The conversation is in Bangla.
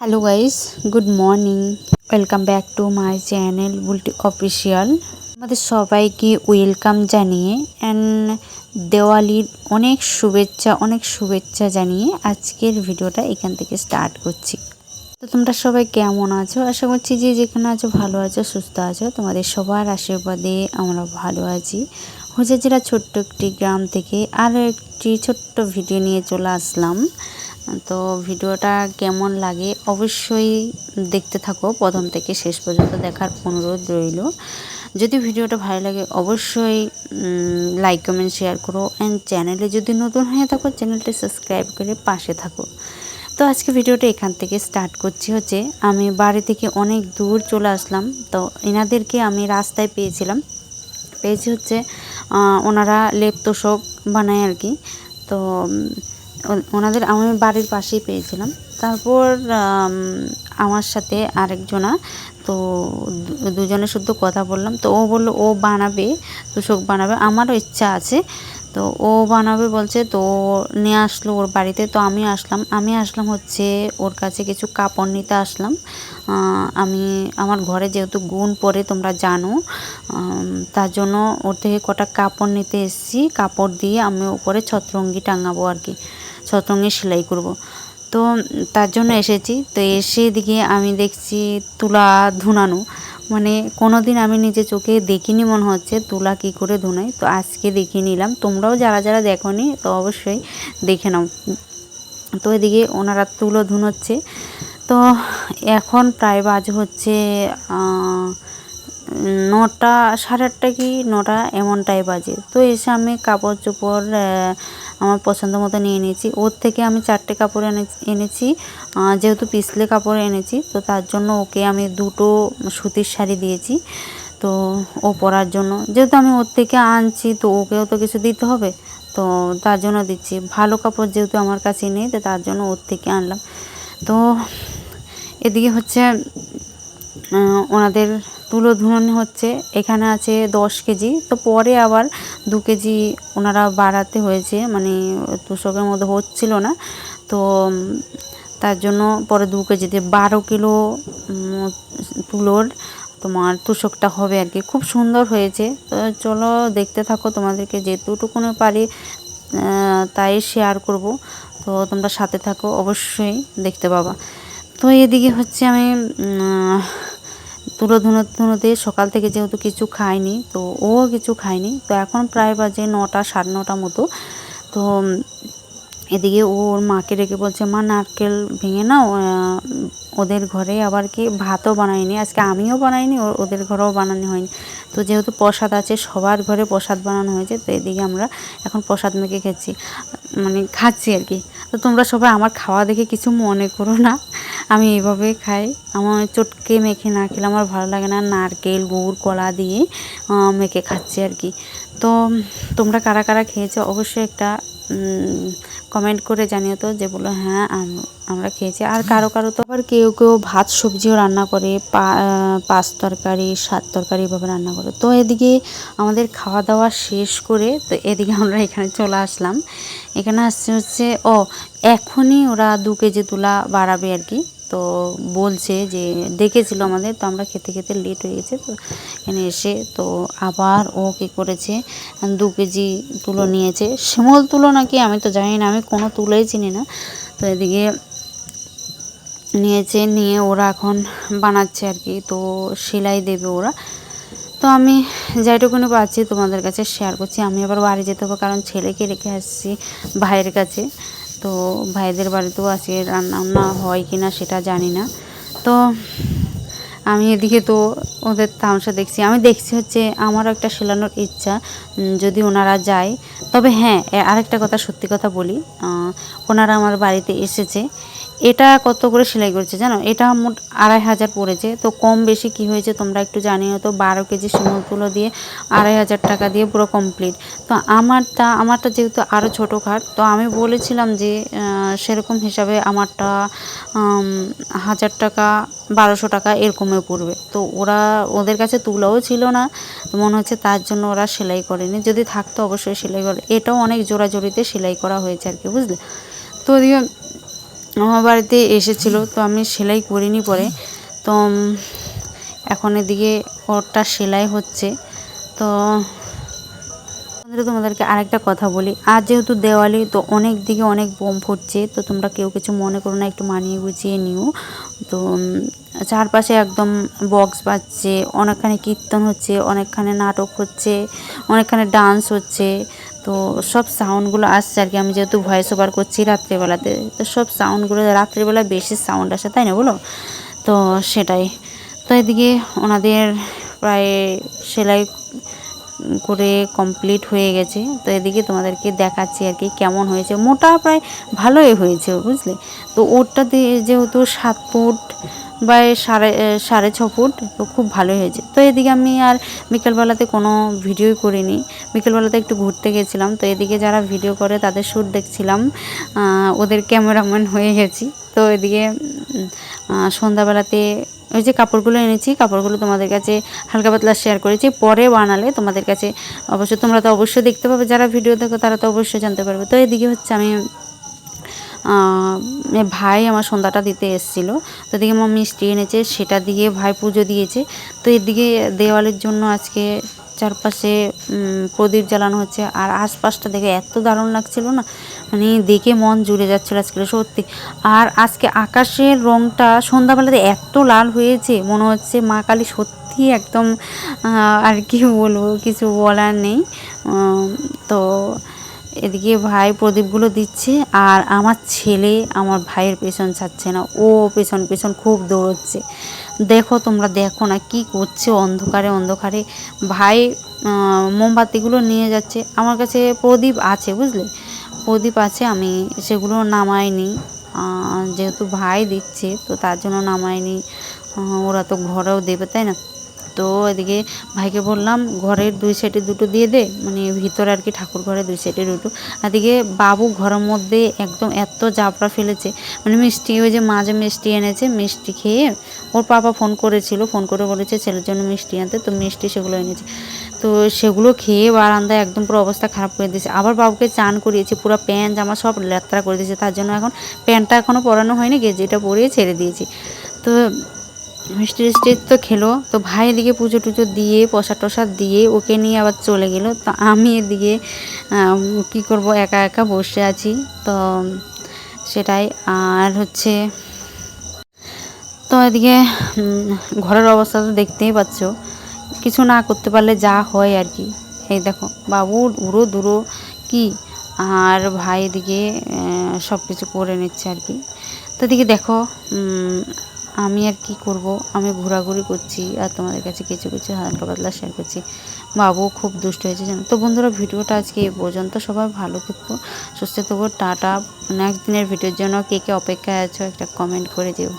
Hello guys good morning welcome back to my channel Bulti official আমাদের সবাইকে ওয়েলকাম জানিয়ে অ্যান্ড দেওয়ালির অনেক শুভেচ্ছা অনেক শুভেচ্ছা জানিয়ে আজকের ভিডিওটা এখান থেকে স্টার্ট করছি। তো তোমরা সবাই কেমন আছো? আশা করছি যে যেখানে আছো ভালো আছো, সুস্থ আছো। তোমাদের সবার আশীর্বাদে আমরা ভালো আছি। হোজাজিরা ছোট্ট একটি গ্রাম থেকে আরও একটি ছোট্ট ভিডিও নিয়ে চলে আসলাম। তো ভিডিওটা কেমন লাগে অবশ্যই দেখতে থাকো। প্রথম থেকে শেষ পর্যন্ত দেখার অনুরোধ রইল। যদি ভিডিওটা ভালো লাগে অবশ্যই লাইক কমেন্ট শেয়ার করো। অ্যান্ড চ্যানেলে যদি নতুন হয়ে থাকো চ্যানেলটি সাবস্ক্রাইব করে পাশে থাকো। তো আজকে ভিডিওটা এখান থেকে স্টার্ট করছি হচ্ছে, আমি বাড়ি থেকে অনেক দূর চলে আসলাম। তো এনাদেরকে আমি রাস্তায় পেয়েছিলাম। পেয়েছি হচ্ছে ওনারা লেপ তোষক বানায় আর কি। তো ওনাদের, আমি বাড়ির পাশেই পেয়েছিলাম। তারপর আমার সাথে আরেকজনা, তো দুজনে শুধু কথা বললাম। তো ও বলল, ও বানাবে, তোষক বানাবে। আমারও ইচ্ছা আছে। তো ও বানাবে বলছে, তো নিয়ে আসলো ওর বাড়িতে। তো আমি আসলাম আমি আসলাম হচ্ছে ওর কাছে কিছু কাপড় নিতে আসলাম। আমি, আমার ঘরে যেহেতু গুণ পরে তোমরা জানো তার জন্য ওর থেকে কটা কাপড় নিতে এসেছি। কাপড় দিয়ে আমি উপরে ছত্রঙ্গি টাঙাবো আর কি, ছত্রঙ্গি সেলাই করব। তো তার জন্য এসেছি। তো এসে দিকে আমি দেখছি তুলা ধুনানো। মানে কোনো দিন আমি নিজে চোখে দেখিনি মনে হচ্ছে তুলা কি করে ধুনাই তো আজকে দেখে নিলাম। তোমরাও যারা যারা দেখো তো অবশ্যই দেখে নাও। তো এদিকে ওনারা তুলো ধুনোচ্ছে। তো এখন প্রায় বাজ হচ্ছে নটা, সাড়ে আটটা কি, নটা এমনটাই বাজে। তো এসে আমি কাপড় চোপড় আমার পছন্দ মতো নিয়ে নিয়েছি ওর থেকে আমি চারটে কাপড় এনে, এনেছি। যেহেতু পিছলে কাপড় এনেছি, তো তার জন্য ওকে আমি দুটো সুতির শাড়ি দিয়েছি। তো ও পরার জন্য। যেহেতু আমি ওর থেকে আনছি, তো ওকেও তো কিছু দিতে হবে। তো তার জন্য দিচ্ছি। ভালো কাপড় যেহেতু আমার কাছে নেই, তো তার জন্য ওর থেকে আনলাম। তো এদিকে হচ্ছে ওনাদের তুলো ধুনি হচ্ছে, এখানে আছে দশ কেজি। তো পরে আবার দু কেজি ওনারা বাড়াতে হয়েছে মানে তোষকের মধ্যে হচ্ছিল না। তো তার জন্য পরে দু কেজিতে বারো কিলো তুলোর তোমার তুষকটা হবে আর কি। খুব সুন্দর হয়েছে। তো চলো দেখতে থাকো তোমাদেরকে, যেটুকুনো পারি তাই শেয়ার করব। তো তোমরা সাথে থাকো, অবশ্যই দেখতে পাবা। তো এদিকে হচ্ছে আমি তুলো ধুনো ধুনোতে সকাল থেকে যেহেতু কিছু খায়নি তো ও কিছু খায়নি তো এখন প্রায় বাজে নটা, সাড়ে নটা মতো। তো এদিকে ও ওর মাকে রেখে বলছে, মা, নারকেল ভেঙে না ওদের ঘরে আবার কি ভাতও বানায়নি আজকে আমিও বানাইনি ওদের ঘরেও বানানো হয়নি। তো যেহেতু প্রসাদ আছে, সবার ঘরে প্রসাদ বানানো হয়েছে, তো এদিকে আমরা এখন প্রসাদ মেখে খেয়েছি মানে খাচ্ছি আর কি। তো তোমরা সবাই আমার খাওয়া দেখে কিছু মনে করো না, আমি এইভাবে খাই। আমার চটকে মেখে না খেলে আমার ভালো লাগে না নারকেল, গুড়, কলা দিয়ে মেখে খাচ্ছি আর কি। তো তোমরা কারা কারা খেয়েছো অবশ্যই একটা কমেন্ট করে জানিও তো যে বলো হ্যাঁ আমরা খেয়েছি। আর কারও কারও তো আবার কেউ কেউ ভাত সবজিও রান্না করে পাঁচ তরকারি, সাত তরকারি এভাবে রান্না করে। তো এদিকে আমাদের খাওয়া দাওয়া শেষ করে, তো এদিকে আমরা এখানে চলে আসলাম। এখানে আসছে হচ্ছে, ও, এখনই ওরা দু কেজি তুলা বাড়াবে আর কি। তো বলছে যে ডেকেছিল আমাদের, তো আমরা খেতে খেতে লেট হয়ে গেছে, তো এখানে এসে তো আবার ও কী করেছে, দু কেজি তুলো নিয়েছে। শিমল তুলো নাকি, আমি তো জানি না, আমি কোনো তুলোই চিনি না। তো এদিকে নিয়েছে, নিয়ে ওরা এখন বানাচ্ছে আর কি, তো সেলাই দেবে ওরা। তো আমি যেটুকুনি পাচ্ছি তোমাদের কাছে শেয়ার করছি, আমি আবার বাড়ি যেতে হবে, কারণ ছেলেকে রেখে আসছি ভাইয়ের কাছে। তো ভাইদের বাড়িতেও আজকে রান্না হয় কি না সেটা জানি না। তো আমি এদিকে তো ওদের তামসা দেখছি। আমি দেখছি হচ্ছে আমারও একটা সেলানোর ইচ্ছা যদি ওনারা যায়। তবে হ্যাঁ আরেকটা কথা সত্যি কথা বলি ওনারা আমার বাড়িতে এসেছে। এটা কত করে সেলাই করেছে জানো? এটা মোট আড়াই হাজার পড়েছে। তো কম বেশি কি হয়েছে তোমরা একটু জানিও তো? বারো কেজি শিমুল তুলো দিয়ে আড়াই হাজার টাকা দিয়ে পুরো কমপ্লিট তো আমারটা আমারটা যেহেতু আরও ছোটো খাট, তো আমি বলেছিলাম যে সেরকম হিসাবে আমারটা হাজার টাকা, বারোশো টাকা এরকমই পড়বে। তো ওরা, ওদের কাছে তুলাও ছিল না। মনে হচ্ছে তার জন্য ওরা সেলাই করেনি। যদি থাকতো অবশ্যই সেলাই করে। এটাও অনেক জোড়াজোড়িতে সেলাই করা হয়েছে আর কি, বুঝলে? তো ওদিকে আমার বাড়িতে এসেছিল, তো আমি সেলাই করিনি পরে। তো এখন এদিকে ওরটা সেলাই হচ্ছে। তো তোমাদেরকে আরেকটা কথা বলি। আর যেহেতু দেওয়ালি, তো অনেক দিকে অনেক বোম ফুটছে। তো তোমরা কেউ কিছু মনে করো না, একটু মানিয়ে গুছিয়ে নিও। তো চারপাশে একদম বক্স বাজছে, অনেকখানে কীর্তন হচ্ছে, অনেকখানে নাটক হচ্ছে, অনেকখানে ডান্স হচ্ছে। তো সব সাউন্ডগুলো আসছে আর কি। আমি যেহেতু ভয়েস ওভার করছি রাত্রেবেলাতে, তো সব সাউন্ডগুলো রাত্রেবেলা বেশি সাউন্ড আসে, তাই না বলো? তো সেটাই। তো এদিকে ওনাদের প্রায় সেলাই করে কমপ্লিট হয়ে গেছে। তো এদিকে তোমাদেরকে দেখাচ্ছি আর কি কেমন হয়েছে। মোটা প্রায় ভালোই হয়েছে, বুঝলে? তো ওরটা দিয়ে যেহেতু সাত ফুট বা সাড়ে সাড়ে ছ ফুট, তো খুব ভালোই হয়েছে। তো এদিকে আমি আর বিকেলবেলাতে কোনো ভিডিওই করিনি। বিকেলবেলাতে একটু ঘুরতে গেছিলাম, তো এদিকে যারা ভিডিও করে তাদের শ্যুট দেখছিলাম। ওদের ক্যামেরাম্যান হয়ে গেছি। তো এদিকে সন্ধ্যাবেলাতে ওই যে কাপড়গুলো এনেছি, কাপড়গুলো তোমাদের কাছে হালকা পাতলা শেয়ার করেছি। পরে বানালে তোমাদের কাছে অবশ্যই তোমরা তো অবশ্যই দেখতে পাবে, যারা ভিডিও দেখো তারা তো অবশ্যই জানতে পারবে। তো এদিকে হচ্ছে আমি ভাই আমার সন্ধ্যাটা দিতে এসেছিল। তো এদিকে আমার মিষ্টি এনেছে, সেটা দিয়ে ভাই পুজো দিয়েছে। তো এদিকে দেওয়ালের জন্য আজকে চারপাশে প্রদীপ জ্বালানো হচ্ছে। আর আশপাশটা দেখে এত দারুণ লাগছিল না? মানে দেখে মন জুড়ে যাচ্ছিল আজকে, সত্যি। আর আজকে আকাশের রংটা সন্ধ্যাবেলাতে এত লাল হয়েছে, মনে হচ্ছে মা কালী সত্যি একদম আর কি বলব, কিছু বলার নেই। তো এদিকে ভাই প্রদীপগুলো দিচ্ছে আর আমার ছেলে আমার ভাইয়ের পেছন ছাড়ছে না। ও পেছন পেছন খুব দৌড়চ্ছে। দেখো তোমরা দেখো না কি করছে অন্ধকারে অন্ধকারে। ভাই মোমবাতিগুলো নিয়ে যাচ্ছে। আমার কাছে প্রদীপ আছে, বুঝলে? প্রদীপ আছে, আমি সেগুলো নামাইনি। যেহেতু ভাই দিচ্ছে, তো তার জন্য নামাইনি। ওরা তো ঘরেও দেবে, তাই না? তো এদিকে ভাইকে বললাম, ঘরের দুই সাইডে দুটো দিয়ে দে। মানে ভিতরে আর কি ঠাকুর ঘরে দুই সাইডে দুটো। এদিকে বাবু ঘরের মধ্যে একদম এত জাবড়া ফেলেছে। মানে মিষ্টি, ওই যে মাঝে মিষ্টি এনেছে, মিষ্টি খেয়ে ওর পাপা ফোন করেছিল, ফোন করে বলেছে, ছেলের জন্য মিষ্টি আনতে। তো মিষ্টি সেগুলো এনেছে। তো সেগুলো খেয়ে বারান্দায় একদম পুরো অবস্থা খারাপ করে দিয়েছে। আবার বাবুকে চান করিয়েছে, পুরো প্যান্ট, জামা সব লেত্রা করে দিয়েছে। তার জন্য এখন প্যান্টটা এখনও পরানো হয়নি, গেঞ্জিটা পরিয়ে ছেড়ে দিয়েছি। তো মিষ্টি টিষ্টি তো খেলো। তো ভাই এদিকে পুজো টুজো দিয়ে, প্রসাদ টসাদ দিয়ে ওকে নিয়ে আবার চলে গেলো। তো আমি এদিকে কি করব, একা একা বসে আছি। তো সেটাই। আর হচ্ছে, তো এদিকে ঘরের অবস্থা তো দেখতেই পাচ্ছ। কিছু না করতে পারলে যা হয় আর কি। এই দেখো, বাবু উড়ো দুরো কি? আর ভাই এদিকে সব কিছু করে নিচ্ছে আর কি। তো এদিকে দেখো আমি আর কি করব? আমি ঘোরাঘুরি করছি আর তোমাদের কাছে কিছু কিছু হালকা পাতলা শেয়ার করছি। বাবু খুব দুষ্ট হয়েছে জানো? তো বন্ধুরা, ভিডিওটা আজকে এই পর্যন্ত। সবাই ভালো থাকব সুস্থ থাকব টাটা। নেক্সট দিনের ভিডিওর জন্য কে কে অপেক্ষায় আছো, একটা কমেন্ট করে দিও